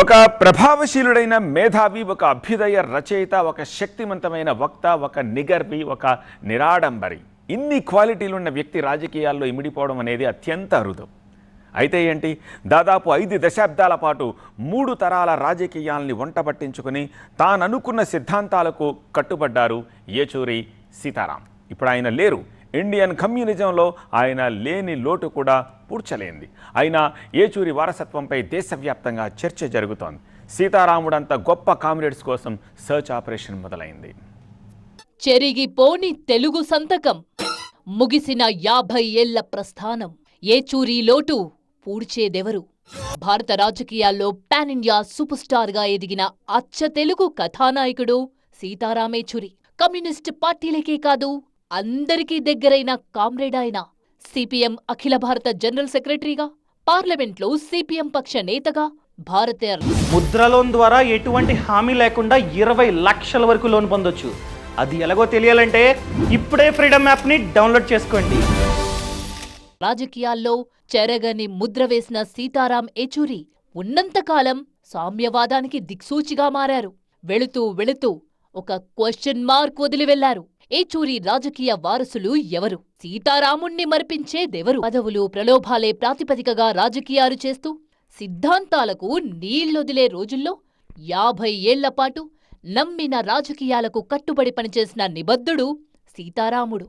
ఒక ప్రభావశీలుడైన మేధావి ఒక అభ్యుదయ రచయిత ఒక శక్తివంతమైన వక్త ఒక నిగర్వి ఒక నిరాడంబరి. ఇన్ని క్వాలిటీలున్న వ్యక్తి రాజకీయాల్లో ఇమిడిపోవడం అనేది అత్యంత అరుదు. అయితే ఏంటి? దాదాపు ఐదు దశాబ్దాల పాటు మూడు తరాల రాజకీయాల్ని వంట పట్టించుకుని తాననుకున్న సిద్ధాంతాలకు కట్టుబడ్డారు ఏచూరి సీతారాం. ఇప్పుడు ఆయన లేరు. ఇండియన్ కమ్యూనిజంలో ఆయన లేని లోటు కూడా పూడ్చలేంది. అయినా ఏచూరి వారసత్వంపై దేశవ్యాప్తంగా చర్చ జరుగుతోంది. సీతారాముడంత గొప్ప కామ్రేడ్స్ కోసం సర్చ్ ఆపరేషన్ మొదలైంది. చెరిగిపోని తెలుగు సంతకం. ముగిసిన యాభై ఏళ్ళ ప్రస్థానం. ఏచూరి లోటు పూడ్చేదెవరు? భారత రాజకీయాల్లో పాన్ ఇండియా సూపర్ స్టార్గా ఎదిగిన అచ్చ తెలుగు కథానాయకుడు సీతారామేచూరి. కమ్యూనిస్ట్ పార్టీలకే కాదు అందరికీ దగ్గరైన కామ్రేడ్ ఆయన సిపిఎం అఖిల భారత జనరల్ సెక్రటరీగా పార్లమెంట్లో సిపిఎం పక్ష నేతగా భారత ముద్ర లోన్ ద్వారా ఎటువంటి హామీ లేకుండా ఇరవై లక్షల వరకు లోన్ పొందొచ్చు. అది ఎలాగో తెలియాలంటే ఇప్పుడే ఫ్రీడమ్ యాప్ని డౌన్లోడ్ చేసుకోండి. రాజకీయాల్లో చెరగని ముద్ర వేసిన సీతారాం ఏచూరి ఉన్నంతకాలం సామ్యవాదానికి దిక్సూచిగా మారారు. వెళుతూ వెళుతూ ఒక క్వశ్చన్ మార్క్ వదిలి వెళ్ళారు. ఏచూరి రాజకీయ వారసులు ఎవరు? సీతారాముణ్ణి మరిపించేదెవరు పదవులు ప్రలోభాలే ప్రాతిపదికగా రాజకీయాలు చేస్తూ సిద్ధాంతాలకు నీళ్ళొదిలే రోజుల్లో యాభై ఏళ్ళపాటు నమ్మిన రాజకీయాలకు కట్టుబడి పనిచేసిన నిబద్ధుడు సీతారాముడు.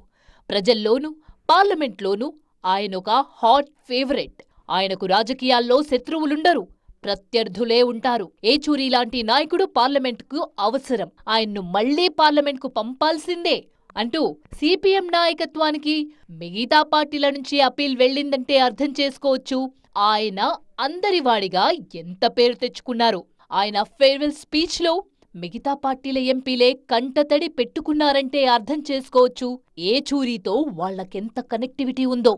ప్రజల్లోనూ పార్లమెంట్లోనూ ఆయనొక హాట్ ఫేవరెట్. ఆయనకు రాజకీయాల్లో శత్రువులుండరు. ప్రత్యర్థులే ఉంటారు. ఏచూరి లాంటి నాయకుడు పార్లమెంట్కు అవసరం. ఆయన్ను మళ్ళీ పార్లమెంట్కు పంపాల్సిందే అంటూ సిపిఎం నాయకత్వానికి మిగతా పార్టీల నుంచి అపీల్ వెళ్ళిందంటే అర్థం చేసుకోవచ్చు. ఆయన అందరివాడిగా ఎంత పేరు తెచ్చుకున్నారు. ఆయన ఫేర్వెల్ స్పీచ్లో మిగతా పార్టీల ఎంపీలే కంటతడి పెట్టుకున్నారంటే అర్థం చేసుకోవచ్చు. ఏ చూరీతో వాళ్ళకెంత కనెక్టివిటీ ఉందో.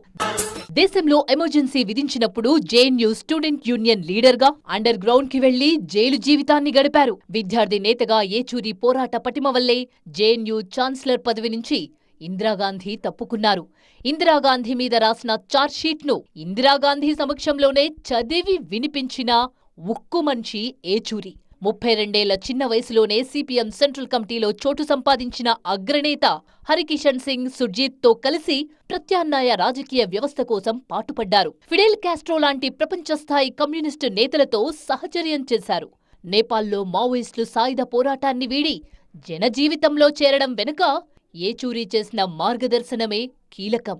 దేశంలో ఎమర్జెన్సీ విధించినప్పుడు జేఎన్యూ స్టూడెంట్ యూనియన్ లీడర్గా అండర్ గ్రౌండ్కి వెళ్ళి జైలు జీవితాన్ని గడిపారు. విద్యార్థి నేతగా ఏచూరి పోరాట పటిమ వల్లే జేఎన్యూ ఛాన్సలర్ పదవి నుంచి ఇందిరాగాంధీ తప్పుకున్నారు. ఇందిరాగాంధీ మీద రాసిన చార్జ్షీట్ను ఇందిరాగాంధీ సమక్షంలోనే చదివి వినిపించిన ఉక్కు మనిషి ఏచూరి ముప్పై రెండేళ్ళ చిన్న వయసులోనే సిపిఎం సెంట్రల్ కమిటీలో చోటు సంపాదించిన అగ్రనేత హరికిషన్ సింగ్ సుర్జీత్తో కలిసి ప్రత్యామ్నాయ రాజకీయ వ్యవస్థ కోసం పాటుపడ్డారు. ఫిడెల్ కాస్ట్రో లాంటి ప్రపంచ స్థాయి కమ్యూనిస్టు నేతలతో సహచర్యం చేశారు. నేపాల్లో మావోయిస్టులు సాయుధ పోరాటాన్ని వీడి జనజీవితంలో చేరడం వెనుక ఏచూరి చేసిన మార్గదర్శనమే కీలకం.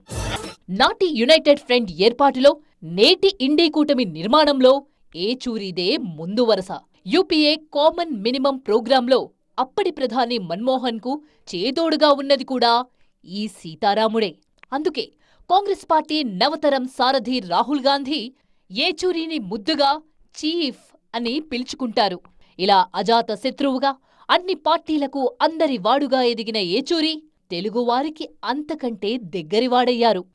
నాటి యునైటెడ్ ఫ్రంట్ ఏర్పాటులో నేటి ఇండీ కూటమి నిర్మాణంలో ఏచూరిదే ముందు వరస. యూపీఏ కామన్ మినిమం ప్రోగ్రాంలో అప్పటి ప్రధాని మన్మోహన్కు చేదోడుగా ఉన్నది కూడా ఈ సీతారాముడే. అందుకే కాంగ్రెస్ పార్టీ నవతరం సారథి రాహుల్ గాంధీ ఏచూరిని ముద్దుగా చీఫ్ అని పిలుచుకుంటారు. ఇలా అజాత శత్రువుగా అన్ని పార్టీలకు అందరి వాడుగా ఎదిగిన ఏచూరి తెలుగువారికి అంతకంటే దగ్గరివాడయ్యారు